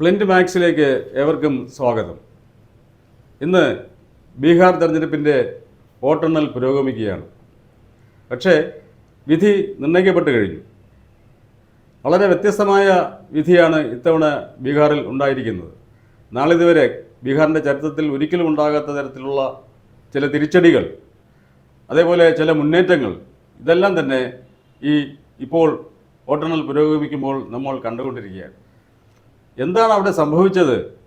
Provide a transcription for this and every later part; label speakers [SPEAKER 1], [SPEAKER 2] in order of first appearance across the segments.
[SPEAKER 1] Flint മാക്സിലേക്ക് ഏവർക്കും സ്വാഗതം. ഇന്ന് ബീഹാർ തെരഞ്ഞെടുപ്പിന്റെ വോട്ടെണ്ണൽ പുരോഗമിക്കുകയാണ്. പക്ഷേ വിധി നിർണയിക്കപ്പെട്ട് കഴിഞ്ഞു. വളരെ വ്യത്യസ്തമായ വിധിയാണ് ഇത്തവണ ബീഹാറിൽ ഉണ്ടായിരിക്കുന്നത്. നാളിതുവരെ ബീഹാറിന്റെ ചരിത്രത്തിൽ ഒരിക്കലും ഉണ്ടാകാത്ത തരത്തിലുള്ള ചില തിരിച്ചടികൾ അതേപോലെ ചില മുന്നേറ്റങ്ങൾ ഇതെല്ലാം തന്നെ ഈ ഇപ്പോൾ വോട്ടെണ്ണൽ പുരോഗമിക്കുമ്പോൾ നമ്മൾ കണ്ടുകൊണ്ടിരിക്കുകയാണ്. എന്താണ് അവിടെ സംഭവിച്ചത്?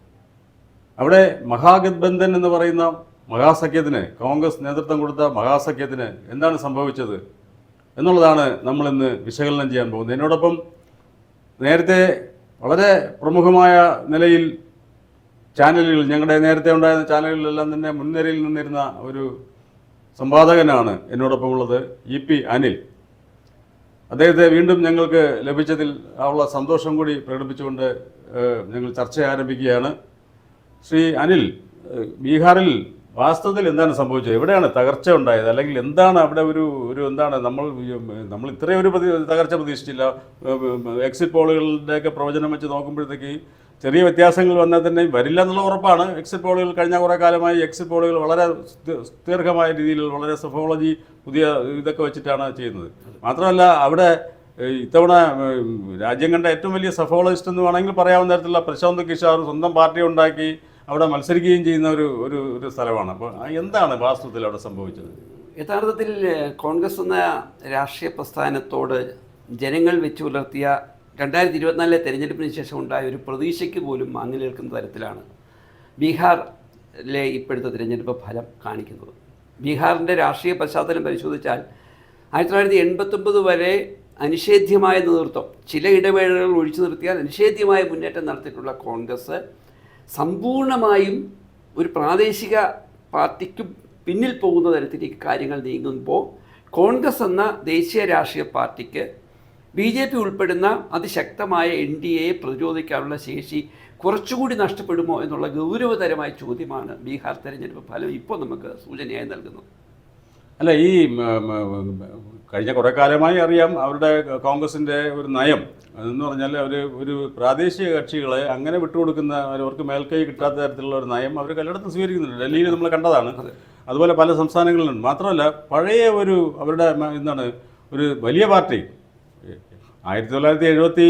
[SPEAKER 1] അവിടെ മഹാഗത്ബന്ധൻ എന്ന് പറയുന്ന മഹാസഖ്യത്തിന് കോൺഗ്രസ് നേതൃത്വം കൊടുത്ത മഹാസഖ്യത്തിന് എന്താണ് സംഭവിച്ചത്? എന്നുള്ളതാണ് നമ്മൾ ഇന്ന് വിശകലനം ചെയ്യാൻ പോകുന്നത്. എന്നോടൊപ്പം നേരത്തെ വളരെ പ്രമുഖമായ നിലയിൽ ചാനലുകൾ ഞങ്ങളുടെ നേരത്തെ ഉണ്ടായിരുന്ന ചാനലുകളിലെല്ലാം തന്നെ മുൻനിരയിൽ നിന്നിരുന്ന ഒരു സംവാദകനാണ് എന്നോടൊപ്പം ഉള്ളത് ഇ പി അനിൽ. അദ്ദേഹത്തെ വീണ്ടും ഞങ്ങൾക്ക് ലഭിച്ചതിൽ ഉള്ള സന്തോഷം കൂടി പ്രകടിപ്പിച്ചുകൊണ്ട് ഞങ്ങൾ ചർച്ച ആരംഭിക്കുകയാണ്. ശ്രീ അനിൽ ബീഹാറിൽ വാസ്തവത്തിൽ എന്താണ് സംഭവിച്ചത്? എവിടെയാണ് തകർച്ച ഉണ്ടായത്? അല്ലെങ്കിൽ എന്താണ് അവിടെ ഒരു ഒരു എന്താണ് നമ്മൾ നമ്മൾ ഇത്രയും ഒരു തകർച്ച പ്രതീക്ഷിച്ചില്ല. എക്സിറ്റ് പോളുകളുടെയൊക്കെ പ്രവചനം വെച്ച് നോക്കുമ്പോഴത്തേക്ക് ചെറിയ വ്യത്യാസങ്ങൾ വന്നാൽ തന്നെ വരില്ല എന്നുള്ള ഉറപ്പാണ്. എക്സിറ്റ് പോളുകൾ കഴിഞ്ഞ കുറേ കാലമായി എക്സിറ്റ് പോളുകൾ വളരെ ദീർഘമായ രീതിയിൽ വളരെ സഫോളജി പുതിയ ഇതൊക്കെ വെച്ചിട്ടാണ് ചെയ്യുന്നത്. മാത്രമല്ല അവിടെ ഇത്തവണ രാജ്യം കണ്ട ഏറ്റവും വലിയ സഫോളജിസ്റ്റ് എന്ന് വേണമെങ്കിൽ പറയാവുന്ന തരത്തിലുള്ള പ്രശാന്ത് കിഷോർ സ്വന്തം പാർട്ടി ഉണ്ടാക്കി അവിടെ മത്സരിക്കുകയും ചെയ്യുന്ന ഒരു ഒരു ഒരു സ്ഥലമാണ്. അപ്പോൾ എന്താണ് വാസ്തവത്തിൽ അവിടെ സംഭവിച്ചത്?
[SPEAKER 2] യഥാർത്ഥത്തിൽ കോൺഗ്രസ് എന്ന രാഷ്ട്രീയ പ്രസ്ഥാനത്തോട് ജനങ്ങൾ വെച്ചു പുലർത്തിയ രണ്ടായിരത്തി ഇരുപത്തിനാലിലെ തെരഞ്ഞെടുപ്പിന് ശേഷം ഉണ്ടായ ഒരു പ്രതീക്ഷയ്ക്ക് പോലും മാങ്ങി നിൽക്കുന്ന തരത്തിലാണ് ബീഹാറിലെ ഇപ്പോഴത്തെ തിരഞ്ഞെടുപ്പ് ഫലം കാണിക്കുന്നത്. ബീഹാറിന്റെ രാഷ്ട്രീയ പശ്ചാത്തലം പരിശോധിച്ചാൽ ആയിരത്തി തൊള്ളായിരത്തി എൺപത്തൊമ്പത് വരെ അനിഷേധ്യമായ നേതൃത്വം ചില ഇടവേളകൾ ഒഴിച്ചു നിർത്തിയാൽ അനിഷേധ്യമായ മുന്നേറ്റം നടത്തിയിട്ടുള്ള കോൺഗ്രസ് സമ്പൂർണമായും ഒരു പ്രാദേശിക പാർട്ടിക്കും പിന്നിൽ പോകുന്ന തരത്തിലേക്ക് കാര്യങ്ങൾ നീങ്ങുമ്പോൾ കോൺഗ്രസ് എന്ന ദേശീയ രാഷ്ട്രീയ പാർട്ടിക്ക് ബി ജെ പി ഉൾപ്പെടുന്ന അതിശക്തമായ എൻ ഡി എയെ പ്രതിരോധിക്കാനുള്ള ശേഷി കുറച്ചുകൂടി നഷ്ടപ്പെടുമോ എന്നുള്ള ഗൗരവതരമായ ചോദ്യമാണ് ബീഹാർ തെരഞ്ഞെടുപ്പ് ഫലം ഇപ്പോൾ നമുക്ക് സൂചനയായി നൽകുന്നത്.
[SPEAKER 1] അല്ല ഈ കഴിഞ്ഞ കുറേ കാലമായി അറിയാം അവരുടെ കോൺഗ്രസിന്റെ ഒരു നയം. അതെന്ന് പറഞ്ഞാൽ അവർ ഒരു പ്രാദേശിക കക്ഷികളെ അങ്ങനെ വിട്ടുകൊടുക്കുന്ന അവർക്ക് മേൽക്കൈ കിട്ടാത്ത തരത്തിലുള്ള ഒരു നയം അവർ കല്ലടത്ത് സ്വീകരിക്കുന്നുണ്ട്. ഡൽഹിയിൽ നമ്മൾ കണ്ടതാണ്. അതുപോലെ പല സംസ്ഥാനങ്ങളിലുണ്ട് മാത്രമല്ല പഴയ ഒരു അവരുടെ എന്താണ് ഒരു വലിയ പാർട്ടി ആയിരത്തി തൊള്ളായിരത്തി എഴുപത്തി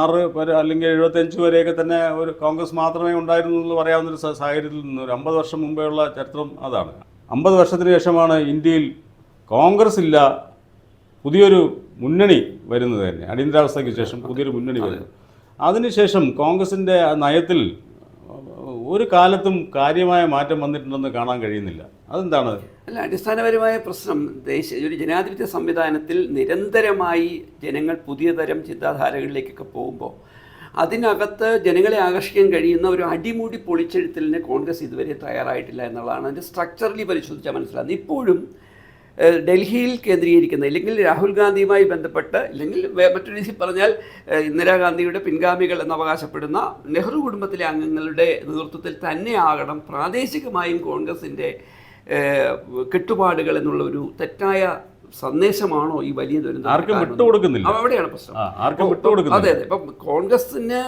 [SPEAKER 1] ആറ് വരെ അല്ലെങ്കിൽ എഴുപത്തി അഞ്ച് വരെയൊക്കെ തന്നെ ഒരു കോൺഗ്രസ് മാത്രമേ ഉണ്ടായിരുന്നു എന്ന് പറയാവുന്ന ഒരു സ- സാഹചര്യത്തിൽ നിന്ന് ഒരു അമ്പത് വർഷം മുമ്പെയുള്ള ചരിത്രം അതാണ്. അമ്പത് വർഷത്തിന് ശേഷമാണ് ഇന്ത്യയിൽ കോൺഗ്രസ് ഇല്ല പുതിയൊരു മുന്നണി വരുന്നത് തന്നെ. അടിയന്തരാവസ്ഥയ്ക്ക് ശേഷം പുതിയൊരു മുന്നണി വരുന്നത്. അതിനുശേഷം കോൺഗ്രസിന്റെ നയത്തിൽ ഒരു കാലത്തും കാര്യമായ മാറ്റം വന്നിട്ടുണ്ടെന്ന് കാണാൻ കഴിയുന്നില്ല. അതെന്താണ്?
[SPEAKER 2] അല്ല അടിസ്ഥാനപരമായ പ്രശ്നം ദേശീയ ഒരു ജനാധിപത്യ സംവിധാനത്തിൽ നിരന്തരമായി ജനങ്ങൾ പുതിയ തരം ചിന്താധാരകളിലേക്കൊക്കെ പോകുമ്പോൾ അതിനകത്ത് ജനങ്ങളെ ആകർഷിക്കാൻ കഴിയുന്ന ഒരു അടിമുടി പൊളിച്ചെഴുത്തലിന് കോൺഗ്രസ് ഇതുവരെ തയ്യാറായിട്ടില്ല എന്നുള്ളതാണ്. അതിന്റെ സ്ട്രക്ചറലി പരിശോധിച്ചാൽ മനസ്സിലാകുന്നത്. ഇപ്പോഴും ഡൽഹിയിൽ കേന്ദ്രീകരിക്കുന്ന ഇല്ലെങ്കിൽ രാഹുൽ ഗാന്ധിയുമായി ബന്ധപ്പെട്ട് ഇല്ലെങ്കിൽ മറ്റൊരു രീതി പറഞ്ഞാൽ ഇന്ദിരാഗാന്ധിയുടെ പിൻഗാമികൾ എന്ന് അവകാശപ്പെടുന്ന നെഹ്റു കുടുംബത്തിലെ അംഗങ്ങളുടെ നേതൃത്വത്തിൽ തന്നെയാകണം പ്രാദേശികമായും കോൺഗ്രസിന്റെ കെട്ടുപാടുകൾ എന്നുള്ള ഒരു തെറ്റായ സന്ദേശമാണോ ഈ വലിയ ദുരന്തം
[SPEAKER 1] ആർക്കും വിട്ടുകൊടുക്കുന്നില്ല.
[SPEAKER 2] അവിടെയാണ് പ്രശ്നം.
[SPEAKER 1] ആർക്കും
[SPEAKER 2] അതെ അതെ. ഇപ്പം കോൺഗ്രസിന്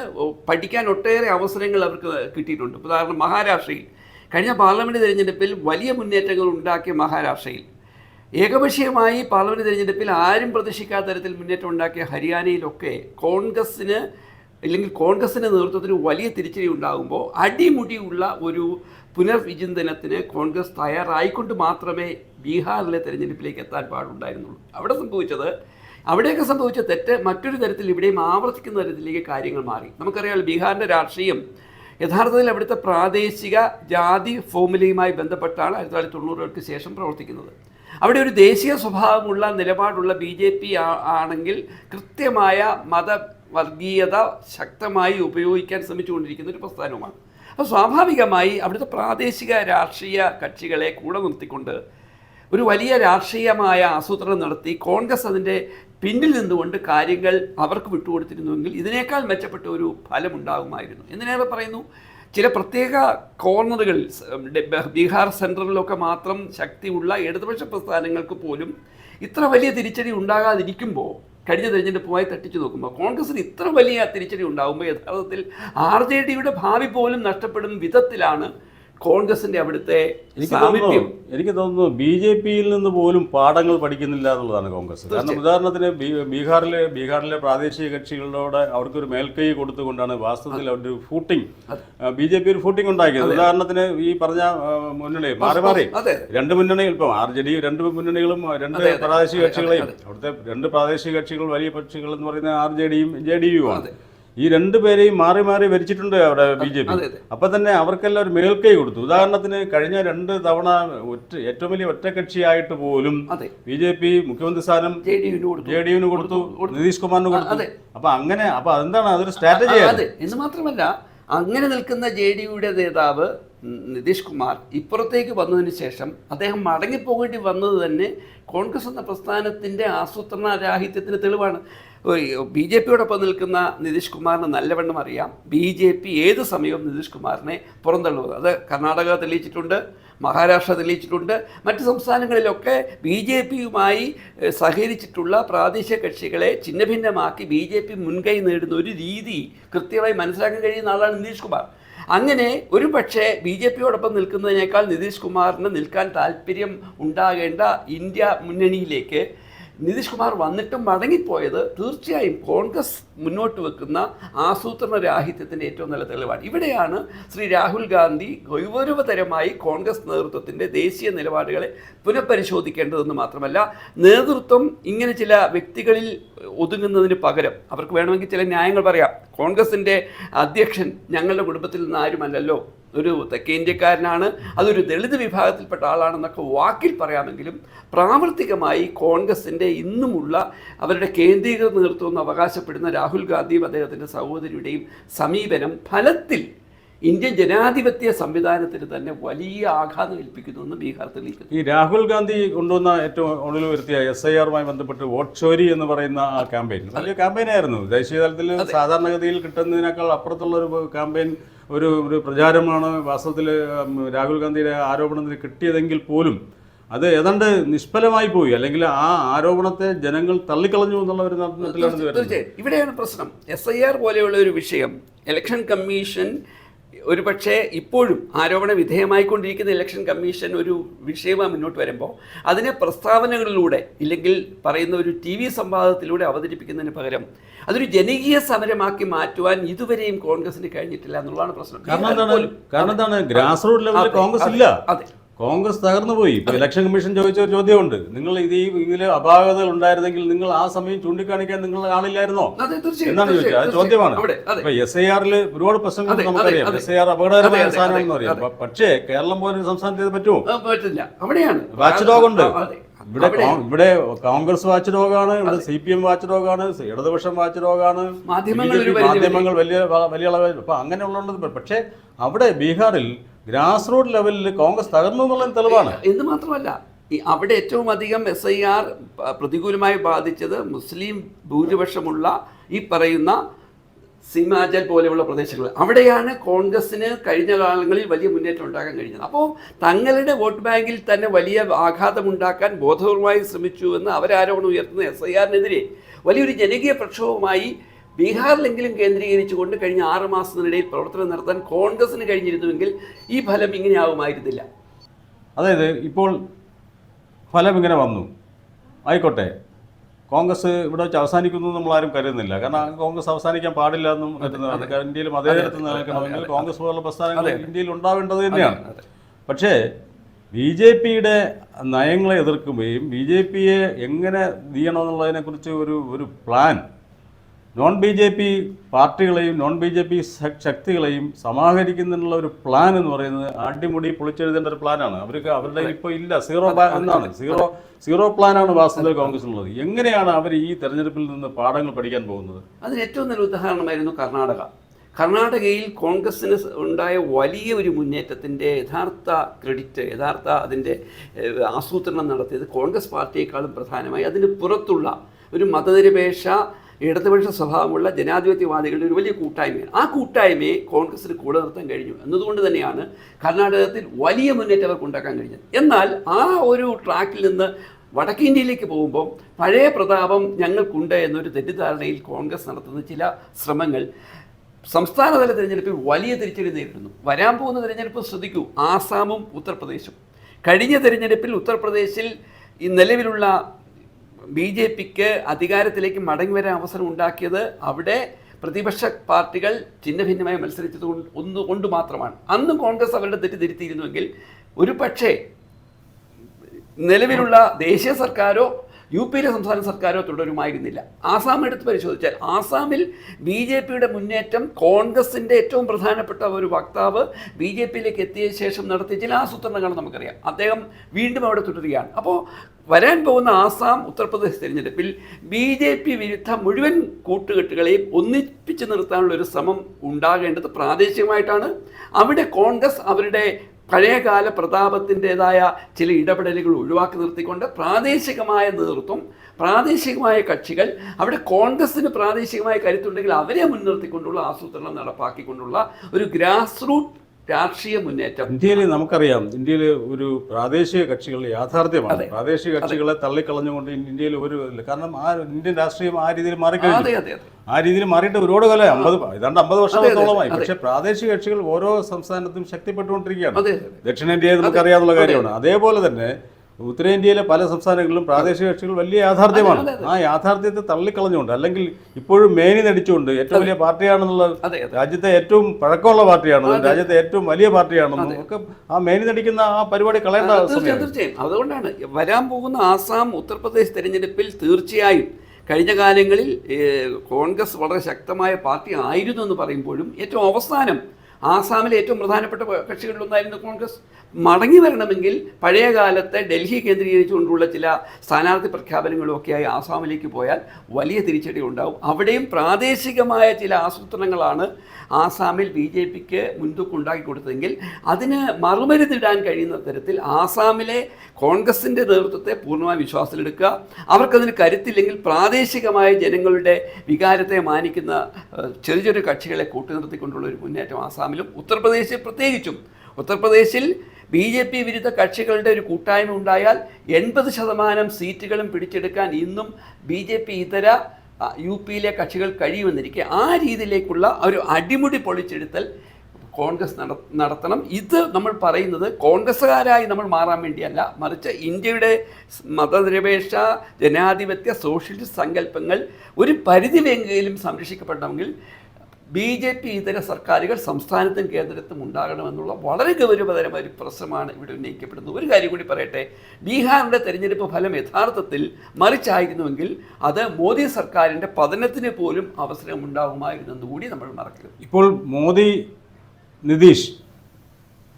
[SPEAKER 2] പഠിക്കാൻ ഒട്ടേറെ അവസരങ്ങൾ അവർക്ക് കിട്ടിയിട്ടുണ്ട്. ഉദാഹരണം മഹാരാഷ്ട്രയിൽ. കഴിഞ്ഞ പാർലമെന്റ് തെരഞ്ഞെടുപ്പിൽ വലിയ മുന്നേറ്റങ്ങൾ ഉണ്ടാക്കിയ മഹാരാഷ്ട്രയിൽ. ഏകപക്ഷീയമായി പാർലമെന്റ് തെരഞ്ഞെടുപ്പിൽ ആരും പ്രതീക്ഷിക്കാത്ത തരത്തിൽ മുന്നേറ്റം ഉണ്ടാക്കിയ ഹരിയാനയിലൊക്കെ കോൺഗ്രസ്സിന് അല്ലെങ്കിൽ കോൺഗ്രസിന്റെ നേതൃത്വത്തിന് വലിയ തിരിച്ചടി ഉണ്ടാകുമ്പോൾ അടിമുടിയുള്ള ഒരു പുനർവിചിന്തനത്തിന് കോൺഗ്രസ് തയ്യാറായിക്കൊണ്ട് മാത്രമേ ബീഹാറിലെ തെരഞ്ഞെടുപ്പിലേക്ക് എത്താൻ പാടുണ്ടായിരുന്നുള്ളൂ. അവിടെ സംഭവിച്ചത് അവിടെയൊക്കെ സംഭവിച്ച തെറ്റ് മറ്റൊരു തരത്തിൽ ഇവിടെയും ആവർത്തിക്കുന്ന തരത്തിലേക്ക് കാര്യങ്ങൾ മാറി. നമുക്കറിയാം ബീഹാറിന്റെ രാഷ്ട്രീയം യഥാർത്ഥത്തിൽ അവിടുത്തെ പ്രാദേശിക ജാതി ഫോമുലയുമായി ബന്ധപ്പെട്ടാണ് ആയിരത്തി തൊള്ളായിരത്തി തൊണ്ണൂറുകൾക്ക് ശേഷം പ്രവർത്തിക്കുന്നത്. അവിടെ ഒരു ദേശീയ സ്വഭാവമുള്ള നിലപാടുള്ള ബി ജെ പി ആണെങ്കിൽ കൃത്യമായ മതവർഗീയത ശക്തമായി ഉപയോഗിക്കാൻ ശ്രമിച്ചുകൊണ്ടിരിക്കുന്ന ഒരു പ്രസ്ഥാനവുമാണ്. അപ്പോൾ സ്വാഭാവികമായി അവിടുത്തെ പ്രാദേശിക രാഷ്ട്രീയ കക്ഷികളെ കൂടെ നിർത്തിക്കൊണ്ട് ഒരു വലിയ രാഷ്ട്രീയമായ ആസൂത്രണം നടത്തി കോൺഗ്രസ് അതിന്റെ പിന്നിൽ നിന്നുകൊണ്ട് കാര്യങ്ങൾ അവർക്ക് വിട്ടുകൊടുത്തിരുന്നുവെങ്കിൽ ഇതിനേക്കാൾ മെച്ചപ്പെട്ട ഒരു ഫലമുണ്ടാകുമായിരുന്നു. എന്തിനേറെ പറയുന്നു? ചില പ്രത്യേക ഡെ- ബീഹാർ സെൻട്രലിലൊക്കെ മാത്രം ശക്തിയുള്ള ഇടതുപക്ഷ പ്രസ്ഥാനങ്ങൾക്ക് പോലും ഇത്ര വലിയ തിരിച്ചടി ഉണ്ടാകാതിരിക്കുമ്പോൾ കഴിഞ്ഞ തെരഞ്ഞെടുപ്പുമായി തട്ടിച്ചു നോക്കുമ്പോൾ കോൺഗ്രസിന് ഇത്ര വലിയ തിരിച്ചടി ഉണ്ടാകുമ്പോൾ യഥാർത്ഥത്തിൽ ആർ ജെ ഡിയുടെ ഭാവി പോലും നഷ്ടപ്പെടും വിധത്തിലാണ് കോൺഗ്രസിന്റെ അവിടുത്തെ
[SPEAKER 1] എനിക്ക്
[SPEAKER 2] സാമീപ്യം.
[SPEAKER 1] തോന്നുന്നു എനിക്ക് തോന്നുന്നു ബി ജെ പിയിൽ നിന്ന് പോലും പാഠങ്ങൾ പഠിക്കുന്നില്ല എന്നുള്ളതാണ് കോൺഗ്രസ്. കാരണം ഉദാഹരണത്തിന് ബീഹാറിലെ ബീഹാറിലെ പ്രാദേശിക കക്ഷികളോട് അവർക്കൊരു മേൽക്കൈ കൊടുത്തുകൊണ്ടാണ് വാസ്തവത്തിൽ അവരുടെ ഫൂട്ടിംഗ് ബി ജെ പി ഒരു ഫൂട്ടിംഗ് ഉണ്ടാക്കിയത്. ഉദാഹരണത്തിന് ഈ പറഞ്ഞ മുന്നണി മാറി മാറി. രണ്ട് മുന്നണികൾ ഇപ്പം ആർ ജെ ഡി രണ്ട് മുന്നണികളും രണ്ട്. പ്രാദേശിക കക്ഷികളെയും അവിടുത്തെ രണ്ട് പ്രാദേശിക കക്ഷികൾ വലിയ കക്ഷികൾ എന്ന് പറയുന്നത് ആർ ജെ ഡിയും ജെ ഡി യുമാണ്. ഈ രണ്ടു പേരെയും മാറി മാറി ഭരിച്ചിട്ടുണ്ട് അവിടെ ബി ജെ പി. അപ്പൊ തന്നെ അവർക്കെല്ലാം ഒരു മേൽക്കൈ കൊടുത്തു. ഉദാഹരണത്തിന് കഴിഞ്ഞ രണ്ട് തവണ ഒറ്റ ഏറ്റവും വലിയ ഒറ്റക്കക്ഷിയായിട്ട് പോലും ബി ജെ പി മുഖ്യമന്ത്രി സ്ഥാനം
[SPEAKER 2] ജെ ഡി യുവിന് കൊടുത്തു.
[SPEAKER 1] നിതീഷ് കുമാറിന് കൊടുത്തു. അപ്പൊ അങ്ങനെ അപ്പൊ അതെന്താണ് അതൊരു സ്ട്രാറ്റജി
[SPEAKER 2] എന്ന് മാത്രമല്ല അങ്ങനെ നിൽക്കുന്ന ജെ ഡി യുടെ നേതാവ് നിതീഷ് കുമാർ ഇപ്പുറത്തേക്ക് വന്നതിന് ശേഷം അദ്ദേഹം മടങ്ങിപ്പോകേണ്ടി വന്നത് തന്നെ കോൺഗ്രസ് എന്ന പ്രസ്ഥാനത്തിന്റെ ആസൂത്രണ രാഹിത്യത്തിന് തെളിവാണ്. ബി ജെ പിയോടൊപ്പം നിൽക്കുന്ന നിതീഷ് കുമാറിന് നല്ലവണ്ണം അറിയാം. ബി ജെ പി ഏത് സമയവും നിതീഷ് കുമാറിനെ പുറന്തള്ളുന്നത്. അത് കർണാടക തെളിയിച്ചിട്ടുണ്ട്. മഹാരാഷ്ട്ര തെളിയിച്ചിട്ടുണ്ട്. മറ്റ് സംസ്ഥാനങ്ങളിലൊക്കെ ബി ജെ പിയുമായി സഹകരിച്ചിട്ടുള്ള പ്രാദേശിക കക്ഷികളെ ഛിന്നഭിന്നമാക്കി ബി ജെ പി മുൻകൈ നേടുന്ന ഒരു രീതി കൃത്യമായി മനസ്സിലാക്കാൻ കഴിയുന്ന ആളാണ് നിതീഷ് കുമാർ. അങ്ങനെ ഒരു പക്ഷേ ബി ജെ പിയോടൊപ്പം നിൽക്കുന്നതിനേക്കാൾ നിതീഷ് കുമാറിന് നിൽക്കാൻ താല്പര്യം ഉണ്ടാകേണ്ട ഇന്ത്യ മുന്നണിയിലേക്ക് നിതീഷ് കുമാർ വന്നിട്ടും മടങ്ങിപ്പോയത് തീർച്ചയായും കോൺഗ്രസ് മുന്നോട്ട് വെക്കുന്ന ആസൂത്രണ രാഹിത്യത്തിന്റെ ഏറ്റവും നല്ല തെളിവാണ്. ഇവിടെയാണ് ശ്രീ രാഹുൽ ഗാന്ധി ഗൗരവതരമായി കോൺഗ്രസ് നേതൃത്വത്തിന്റെ ദേശീയ നിലപാടുകളെ പുനഃപരിശോധിക്കേണ്ടതെന്ന് മാത്രമല്ല നേതൃത്വം ഇങ്ങനെ ചില വ്യക്തികളിൽ ഒതുങ്ങുന്നതിന് പകരം അവർക്ക് വേണമെങ്കിൽ ചില ന്യായങ്ങൾ പറയാം. കോൺഗ്രസിന്റെ അധ്യക്ഷൻ ഞങ്ങളുടെ കുടുംബത്തിൽ നിന്ന് ആരുമല്ലല്ലോ? ഒരു തെക്കേ ഇന്ത്യക്കാരനാണ്. അതൊരു ദളിത് വിഭാഗത്തിൽപ്പെട്ട ആളാണെന്നൊക്കെ വാക്കിൽ പറയാമെങ്കിലും പ്രാവർത്തികമായി കോൺഗ്രസിന്റെ ഇന്നുമുള്ള അവരുടെ കേന്ദ്രീകൃത നേതൃത്വം എന്ന് അവകാശപ്പെടുന്ന രാഹുൽ ഗാന്ധിയും അദ്ദേഹത്തിന്റെ സഹോദരിയുടെയും സമീപനം ഫലത്തിൽ ഇന്ത്യൻ ജനാധിപത്യ സംവിധാനത്തിന് തന്നെ വലിയ ആഘാതം ഏൽപ്പിക്കുന്നു എന്ന് ബീഹാർ തെളിയിക്കുന്നു
[SPEAKER 1] ഈ രാഹുൽ ഗാന്ധി കൊണ്ടുവന്ന ഏറ്റവും ഒടുവിൽ വരുത്തിയ എസ് ഐ ആറുമായി ബന്ധപ്പെട്ട് വോട്ട് ചോരി എന്ന് പറയുന്ന ആ ക്യാമ്പയിൻ വലിയ ക്യാമ്പയിൻ ആയിരുന്നു. ദേശീയ തലത്തിൽ സാധാരണഗതിയിൽ കിട്ടുന്നതിനേക്കാൾ അപ്പുറത്തുള്ള ഒരു ക്യാമ്പയിൻ ഒരു ഒരു പ്രചാരമാണ് വാസ്തവത്തിൽ രാഹുൽ ഗാന്ധിയുടെ ആരോപണത്തിന് കിട്ടിയതെങ്കിൽ പോലും അത് ഏതാണ്ട് നിഷ്ഫലമായി പോയി. അല്ലെങ്കിൽ ആ ആരോപണത്തെ ജനങ്ങൾ തള്ളിക്കളഞ്ഞു എന്നുള്ള ഒരു
[SPEAKER 2] തീർച്ചയായും. ഇവിടെയാണ് പ്രശ്നം. എസ് ഐ ആർ പോലെയുള്ള ഒരു വിഷയം ഇലക്ഷൻ കമ്മീഷൻ ഒരു പക്ഷേ ഇപ്പോഴും ആരോപണ വിധേയമായിക്കൊണ്ടിരിക്കുന്ന ഇലക്ഷൻ കമ്മീഷൻ ഒരു വിഷയമായി മുന്നോട്ട് വരുമ്പോൾ അതിനെ പ്രസ്താവനകളിലൂടെ ഇല്ലെങ്കിൽ പറയുന്ന ഒരു ടി വി സംവാദത്തിലൂടെ അവതരിപ്പിക്കുന്നതിന് പകരം അതൊരു ജനകീയ സമരമാക്കി മാറ്റുവാൻ ഇതുവരെയും കോൺഗ്രസിന് കഴിഞ്ഞിട്ടില്ല എന്നുള്ളതാണ് പ്രശ്നം.
[SPEAKER 1] കാരണം എന്താണ്? ഗ്രാസ് റൂട്ട് ലെവലിൽ കോൺഗ്രസ് ഇല്ല.
[SPEAKER 2] അതെ.
[SPEAKER 1] കോൺഗ്രസ് തകർന്നു പോയി. ഇപ്പൊ ഇലക്ഷൻ കമ്മീഷൻ ചോദിച്ച ഒരു ചോദ്യമുണ്ട്. നിങ്ങൾ ഇത് ഈ ഇതിൽ അപാകതകൾ ഉണ്ടായിരുന്നെങ്കിൽ നിങ്ങൾ ആ സമയം ചൂണ്ടിക്കാണിക്കാൻ നിങ്ങൾ ആളില്ലായിരുന്നോ? എന്നാണ് ചോദിച്ചത്. അത് ചോദ്യമാണ്. ഇപ്പൊ എസ് ഐ ആറിൽ ഒരുപാട് പ്രശ്നങ്ങൾ നമുക്കറിയാം. എസ് ഐ ആർ അപകടകരമായ സാധനമാണെന്ന് അറിയാം. പക്ഷേ കേരളം പോലെ ഒരു സംസ്ഥാനത്ത് ഇത് പറ്റുമോ?
[SPEAKER 2] പറ്റില്ല. അവിടെയാണ്.
[SPEAKER 1] വാച്ച് ഡോഗ് ഉണ്ട്. ഇവിടെ ഇവിടെ കോൺഗ്രസ് വാച്ച് ഡോഗാണ് ഇവിടെ സി പി എം വാച്ച് ഡോഗാണ് ഇടതുപക്ഷം വാച്ച് ഡോഗാണ്
[SPEAKER 2] മാധ്യമങ്ങൾ
[SPEAKER 1] വലിയ വലിയ അളവിൽ അപ്പൊ അങ്ങനെയുള്ളത് പക്ഷേ അവിടെ ബീഹാറിൽ ഗ്രാസ് റൂട്ട് ലെവലിൽ കോൺഗ്രസ് തകർന്നു എന്നുള്ളത് തെളിവാണ്.
[SPEAKER 2] എന്ന് മാത്രമല്ല ഈ അവിടെ ഏറ്റവും അധികം എസ് ഐ ആർ പ്രതികൂലമായി ബാധിച്ചത് മുസ്ലിം ഭൂരിപക്ഷമുള്ള ഈ പറയുന്ന സീമാചൽ പോലെയുള്ള പ്രദേശങ്ങൾ. അവിടെയാണ് കോൺഗ്രസ്സിന് കഴിഞ്ഞ കാലങ്ങളിൽ വലിയ മുന്നേറ്റം ഉണ്ടാക്കാൻ കഴിഞ്ഞത്. അപ്പോൾ തങ്ങളുടെ വോട്ട് ബാങ്കിൽ തന്നെ വലിയ ആഘാതം ഉണ്ടാക്കാൻ ബോധപൂർവമായി ശ്രമിച്ചു എന്ന് അവരാരോപണം ഉയർത്തുന്ന എസ് ഐ ആറിനെതിരെ വലിയൊരു ജനകീയ പ്രക്ഷോഭമായി ബീഹാറിലെങ്കിലും കേന്ദ്രീകരിച്ചുകൊണ്ട് കഴിഞ്ഞ ആറ് മാസത്തിനിടയിൽ പ്രവർത്തനം നടത്താൻ കോൺഗ്രസിന് കഴിഞ്ഞിരുന്നുവെങ്കിൽ ഈ ഫലം ഇങ്ങനെയാവുമായിരുന്നില്ല.
[SPEAKER 1] അതായത് ഇപ്പോൾ ഫലം ഇങ്ങനെ വന്നു. ആയിക്കോട്ടെ. കോൺഗ്രസ് ഇവിടെ വെച്ച് അവസാനിക്കുന്നു നമ്മൾ ആരും കരുതുന്നില്ല. കാരണം കോൺഗ്രസ് അവസാനിക്കാൻ പാടില്ല എന്നും ഇന്ത്യയിലും കാരണം ഇന്ത്യയിൽ മതേതരത്വം നിലനിൽക്കണമെങ്കിൽ കോൺഗ്രസ് പോലുള്ള പ്രസ്ഥാനങ്ങൾ ഇന്ത്യയിൽ ഉണ്ടാവേണ്ടത് തന്നെയാണ്. പക്ഷേ ബി ജെ പിയുടെ നയങ്ങളെ എതിർക്കുകയും ബി ജെ പിയെ എങ്ങനെ നീയണമെന്നുള്ളതിനെക്കുറിച്ച് ഒരു ഒരു plan non B J P പാർട്ടികളെയും non B J P ശക്തികളെയും സമാഹരിക്കുന്നതിനുള്ള ഒരു പ്ലാൻ എന്ന് പറയുന്നത് അടിമുടി പൊളിച്ചെഴുതേണ്ട ഒരു പ്ലാനാണ് അവർക്ക് അവരുടെ ഇപ്പോൾ ഇല്ല. സീറോ പ്ലാൻ എന്നാണ്. സീറോ സീറോ പ്ലാനാണ് വാസ്തവത്തിൽ കോൺഗ്രസിനുള്ളത്. എങ്ങനെയാണ് അവർ ഈ തെരഞ്ഞെടുപ്പിൽ നിന്ന് പാഠങ്ങൾ പഠിക്കാൻ പോകുന്നത്?
[SPEAKER 2] അതിന് ഏറ്റവും നല്ല ഉദാഹരണമായിരുന്നു കർണാടക. കർണാടകയിൽ കോൺഗ്രസ്സിന് ഉണ്ടായ വലിയ ഒരു മുന്നേറ്റത്തിന്റെ യഥാർത്ഥ ക്രെഡിറ്റ് യഥാർത്ഥ അതിന്റെ ആസൂത്രണം നടത്തിയത് കോൺഗ്രസ് പാർട്ടിയേക്കാളും പ്രധാനമായി. അതിന് പുറത്തുള്ള ഒരു മതനിരപേക്ഷ ഇടതുപക്ഷ സ്വഭാവമുള്ള ജനാധിപത്യവാദികളുടെ ഒരു വലിയ കൂട്ടായ്മയാണ്. ആ കൂട്ടായ്മയെ കോൺഗ്രസിന് കൂടെ നിർത്താൻ കഴിഞ്ഞു. എന്നതുകൊണ്ട് തന്നെയാണ് കർണാടകത്തിൽ വലിയ മുന്നേറ്റം അവർക്ക് ഉണ്ടാക്കാൻ കഴിഞ്ഞത്. എന്നാൽ ആ ഒരു ട്രാക്കിൽ നിന്ന് വടക്കേ ഇന്ത്യയിലേക്ക് പോകുമ്പോൾ പഴയ പ്രതാപം ഞങ്ങൾക്കുണ്ട് എന്നൊരു തെറ്റിദ്ധാരണയിൽ കോൺഗ്രസ് നടത്തുന്ന ചില ശ്രമങ്ങൾ സംസ്ഥാനതല തിരഞ്ഞെടുപ്പിൽ വലിയ തിരിച്ചടി നേരിടുന്നു. വരാൻ പോകുന്ന തിരഞ്ഞെടുപ്പ് ശ്രദ്ധിക്കൂ. ആസാമും ഉത്തർപ്രദേശും. കഴിഞ്ഞ തിരഞ്ഞെടുപ്പിൽ ഉത്തർപ്രദേശിൽ ഈ നിലവിലുള്ള ബി ജെ പിക്ക് അധികാരത്തിലേക്ക് മടങ്ങി വരാൻ അവസരം ഉണ്ടാക്കിയത് അവിടെ പ്രതിപക്ഷ പാർട്ടികൾ ചിഹ്ന ഭിന്നമായി മത്സരിച്ചത് കൊണ്ട് ഒന്ന് കൊണ്ട് മാത്രമാണ്. അന്ന് കോൺഗ്രസ് അവരുടെ തെറ്റ് തിരുത്തിയിരുന്നുവെങ്കിൽ ഒരു പക്ഷേ നിലവിലുള്ള ദേശീയ സർക്കാരോ യു പിയിലെ സംസ്ഥാന സർക്കാരോ തുടരുമായിരുന്നില്ല. ആസാം എടുത്ത് പരിശോധിച്ചാൽ ആസാമിൽ ബി ജെ പിയുടെ മുന്നേറ്റം കോൺഗ്രസിന്റെ ഏറ്റവും പ്രധാനപ്പെട്ട ഒരു വക്താവ് ബി ജെ പിയിലേക്ക് എത്തിയ ശേഷം നടത്തിയ ചില ആസൂത്രണങ്ങൾ നമുക്കറിയാം. അദ്ദേഹം വീണ്ടും അവിടെ തുടരുകയാണ്. അപ്പോൾ വരാൻ പോകുന്ന ആസാം ഉത്തർപ്രദേശ് തിരഞ്ഞെടുപ്പിൽ ബി ജെ പി വിരുദ്ധ മുഴുവൻ കൂട്ടുകെട്ടുകളെയും ഒന്നിപ്പിച്ച് നിർത്താനുള്ള ഒരു ശ്രമം ഉണ്ടാകേണ്ടത് പ്രാദേശികമായിട്ടാണ്. അവിടെ കോൺഗ്രസ് അവരുടെ പഴയകാല പ്രതാപത്തിന്റെതായ ചില ഇടപെടലുകൾ ഒഴിവാക്കി നിർത്തിക്കൊണ്ട് പ്രാദേശികമായ നേതൃത്വം പ്രാദേശികമായ കക്ഷികൾ അവിടെ കോൺഗ്രസിന് പ്രാദേശികമായ കരുത്തുണ്ടെങ്കിൽ അവരെ മുൻനിർത്തിക്കൊണ്ടുള്ള ആസൂത്രണം നടപ്പാക്കിക്കൊണ്ടുള്ള ഒരു ഗ്രാസ് റൂട്ട് രാഷ്ട്രീയ മുന്നേറ്റം.
[SPEAKER 1] ഇന്ത്യയിൽ നമുക്കറിയാം ഇന്ത്യയിൽ ഒരു പ്രാദേശിക കക്ഷികൾ യാഥാർത്ഥ്യമാണ്. പ്രാദേശിക കക്ഷികളെ തള്ളിക്കളഞ്ഞുകൊണ്ട് ഇന്ത്യയിൽ ഒരു കാരണം ആ ഇന്ത്യൻ രാഷ്ട്രീയം ആ രീതിയിൽ മാറിക്കഴിഞ്ഞു. ആ രീതിയിൽ മാറിയിട്ട് ഒരുപാട് കാലം അമ്പത് ഏതാണ്ട് അമ്പത് വർഷത്തോളമായി പക്ഷെ പ്രാദേശിക കക്ഷികൾ ഓരോ സംസ്ഥാനത്തും ശക്തിപ്പെട്ടുകൊണ്ടിരിക്കുകയാണ്.
[SPEAKER 2] ദക്ഷിണേന്ത്യയെ
[SPEAKER 1] നമുക്ക് നമുക്കറിയാവുന്ന കാര്യമാണ്. അതേപോലെ തന്നെ ഉത്തരേന്ത്യയിലെ പല സംസ്ഥാനങ്ങളിലും പ്രാദേശിക കക്ഷികൾ വലിയ യാഥാർത്ഥ്യമാണ്. ആ യാഥാർത്ഥ്യത്തെ തള്ളിക്കളഞ്ഞുകൊണ്ട് അല്ലെങ്കിൽ ഇപ്പോഴും മേനി നടിച്ചുകൊണ്ട് ഏറ്റവും വലിയ പാർട്ടിയാണെന്നുള്ള രാജ്യത്തെ ഏറ്റവും പഴക്കമുള്ള പാർട്ടിയാണെന്നും രാജ്യത്തെ ഏറ്റവും വലിയ പാർട്ടിയാണെന്നും ഒക്കെ ആ മേനി നടിക്കുന്ന ആ പരിപാടി കളയേണ്ട
[SPEAKER 2] തീർച്ചയായും അതുകൊണ്ടാണ് വരാൻ പോകുന്ന ആസാം ഉത്തർപ്രദേശ് തെരഞ്ഞെടുപ്പിൽ തീർച്ചയായും കഴിഞ്ഞ കാലങ്ങളിൽ കോൺഗ്രസ് വളരെ ശക്തമായ പാർട്ടി ആയിരുന്നു എന്ന് പറയുമ്പോഴും ഏറ്റവും അവസാനം ആസാമിലെ ഏറ്റവും പ്രധാനപ്പെട്ട കക്ഷികളിലൊന്നായിരുന്നു കോൺഗ്രസ്. മടങ്ങി വരണമെങ്കിൽ പഴയ ഡൽഹി കേന്ദ്രീകരിച്ചുകൊണ്ടുള്ള ചില സ്ഥാനാർത്ഥി പ്രഖ്യാപനങ്ങളൊക്കെയായി ആസാമിലേക്ക് പോയാൽ വലിയ തിരിച്ചടി ഉണ്ടാവും. അവിടെയും പ്രാദേശികമായ ചില ആസൂത്രണങ്ങളാണ് ആസാമിൽ ബി ജെ പിക്ക് മുൻതൂക്കം ഉണ്ടാക്കി കൊടുത്തതെങ്കിൽ അതിന് മറുമരുന്നിടാൻ കഴിയുന്ന തരത്തിൽ ആസാമിലെ കോൺഗ്രസിന്റെ നേതൃത്വത്തെ പൂർണമായി വിശ്വാസത്തിലെടുക്കുക. അവർക്കതിന് കരുത്തില്ലെങ്കിൽ പ്രാദേശികമായ ജനങ്ങളുടെ വികാരത്തെ മാനിക്കുന്ന ചെറിയ ചെറിയ കക്ഷികളെ കൂട്ടുനിർത്തിക്കൊണ്ടുള്ള ഒരു മുന്നേറ്റം ആസാമിലും ഉത്തർപ്രദേശിൽ പ്രത്യേകിച്ചും. ഉത്തർപ്രദേശിൽ ബി ജെ പി വിരുദ്ധ കക്ഷികളുടെ ഒരു കൂട്ടായ്മ ഉണ്ടായാൽ എൺപത് ശതമാനം സീറ്റുകളും പിടിച്ചെടുക്കാൻ ഇന്നും ബി ജെ പി ഇതര യു പിയിലെ കക്ഷികൾ കഴിയുമെന്നിരിക്കെ ആ രീതിയിലേക്കുള്ള ഒരു അടിമുടി പൊളിച്ചെടുത്തൽ കോൺഗ്രസ് നട നടത്തണം. ഇത് നമ്മൾ പറയുന്നത് കോൺഗ്രസ്സുകാരായി നമ്മൾ മാറാൻ വേണ്ടിയല്ല. മറിച്ച് ഇന്ത്യയുടെ മതനിരപേക്ഷ ജനാധിപത്യ സോഷ്യലിസ്റ്റ് സങ്കല്പങ്ങൾ ഒരു പരിധി പരിധിവെങ്കിലും സംരക്ഷിക്കപ്പെടണമെങ്കിൽ ബി ജെ പി ഇതര സർക്കാരുകൾ സംസ്ഥാനത്തും കേന്ദ്രത്തും ഉണ്ടാകണമെന്നുള്ള വളരെ ഗൗരവതരമായ ഒരു പ്രശ്നമാണ് ഇവിടെ ഉന്നയിക്കപ്പെടുന്നത്. ഒരു കാര്യം കൂടി പറയട്ടെ. ബീഹാറിന്റെ തെരഞ്ഞെടുപ്പ് ഫലം യഥാർത്ഥത്തിൽ മറിച്ചായിരുന്നുവെങ്കിൽ അത് മോദി സർക്കാരിന്റെ പതനത്തിന് പോലും അവസരം ഉണ്ടാകുമായിരുന്നെന്ന് കൂടി നമ്മൾ മറക്കരുത്.
[SPEAKER 1] ഇപ്പോൾ മോദി നിതീഷ്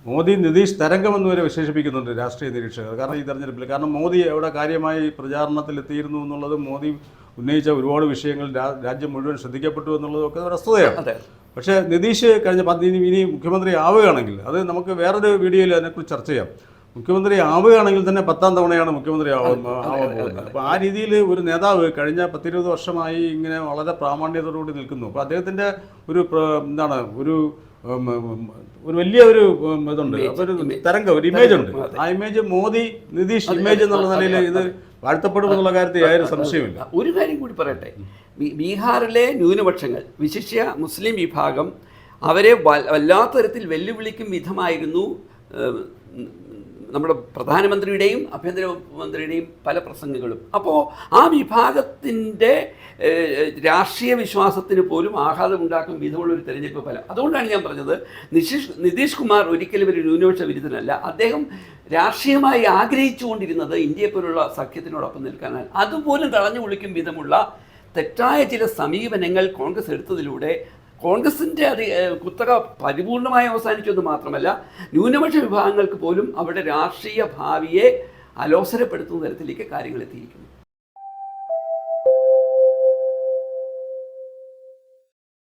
[SPEAKER 1] മോദി നിതീഷ് തരംഗമെന്ന് വരെ വിശേഷിപ്പിക്കുന്നുണ്ട് രാഷ്ട്രീയ നിരീക്ഷകർ. കാരണം ഈ തെരഞ്ഞെടുപ്പിൽ കാരണം മോദി എവിടെ കാര്യമായി പ്രചാരണത്തിൽ എത്തിയിരുന്നു എന്നുള്ളത് മോദി ഉന്നയിച്ച ഒരുപാട് വിഷയങ്ങൾ രാജ്യം മുഴുവൻ ശ്രദ്ധിക്കപ്പെട്ടു എന്നുള്ളതൊക്കെ വസ്തുതയാണ് പക്ഷേ നിതീഷ് കഴിഞ്ഞ ഇനി ഇനി മുഖ്യമന്ത്രി ആവുകയാണെങ്കിൽ അത് നമുക്ക് വേറൊരു വീഡിയോയിൽ അതിനെക്കുറിച്ച് ചർച്ച ചെയ്യാം. മുഖ്യമന്ത്രി ആവുകയാണെങ്കിൽ തന്നെ പത്താം തവണയാണ് മുഖ്യമന്ത്രി ആവാൻ പോകുന്നത്. അപ്പോൾ ആ രീതിയിൽ ഒരു നേതാവ് കഴിഞ്ഞ പത്തിരുപത് വർഷമായി ഇങ്ങനെ വളരെ പ്രാമാണ്യത്തോടുകൂടി നിൽക്കുന്നു. അപ്പോൾ അദ്ദേഹത്തിന്റെ ഒരു എന്താണ് ഒരു ഒരു വലിയ ഒരു ഇതുണ്ട്. ഒരു തരംഗം ഒരു ഇമേജ് ഉണ്ട്. ആ ഇമേജ് മോദി നിതീഷ് ഇമേജ് എന്നുള്ള നിലയിൽ ഇത് വാഴ്ത്തപ്പെടും എന്നുള്ള കാര്യത്തിൽ യാതൊരു സംശയമില്ല
[SPEAKER 2] ഒരു കാര്യം കൂടി പറയട്ടെ. ബീഹാറിലെ ന്യൂനപക്ഷങ്ങൾ വിശിഷ്യ മുസ്ലിം വിഭാഗം അവരെ വല്ലാത്ത തരത്തിൽ വെല്ലുവിളിക്കും വിധമായിരുന്നു നമ്മുടെ പ്രധാനമന്ത്രിയുടെയും ആഭ്യന്തര മന്ത്രിയുടെയും പല പ്രസംഗങ്ങളും. അപ്പോൾ ആ വിഭാഗത്തിന്റെ രാഷ്ട്രീയ വിശ്വാസത്തിന് പോലും ആഘാതമുണ്ടാക്കും വിധമുള്ള ഒരു തെരഞ്ഞെടുപ്പ് ഫലം. അതുകൊണ്ടാണ് ഞാൻ പറഞ്ഞത് നിശീഷ് നിതീഷ് കുമാർ ഒരിക്കലും ഒരു ന്യൂനപക്ഷ വിരുദ്ധനല്ല. അദ്ദേഹം രാഷ്ട്രീയമായി ആഗ്രഹിച്ചുകൊണ്ടിരുന്നത് ഇന്ത്യയെ പോലുള്ള സഖ്യത്തിനോടൊപ്പം നിൽക്കാനാണ്. അതുപോലും തടഞ്ഞു വിളിക്കും വിധമുള്ള തെറ്റായ ചില സമീപനങ്ങൾ കോൺഗ്രസ് എടുത്തതിലൂടെ കോൺഗ്രസിന്റെ അത് കുത്തക പരിപൂർണമായി അവസാനിച്ചു എന്ന് മാത്രമല്ല ന്യൂനപക്ഷ വിഭാഗങ്ങൾക്ക് പോലും അവരുടെ രാഷ്ട്രീയ ഭാവിയെ അലോസരപ്പെടുത്തുന്ന തരത്തിലേക്ക് കാര്യങ്ങൾ എത്തിയിരിക്കുന്നു.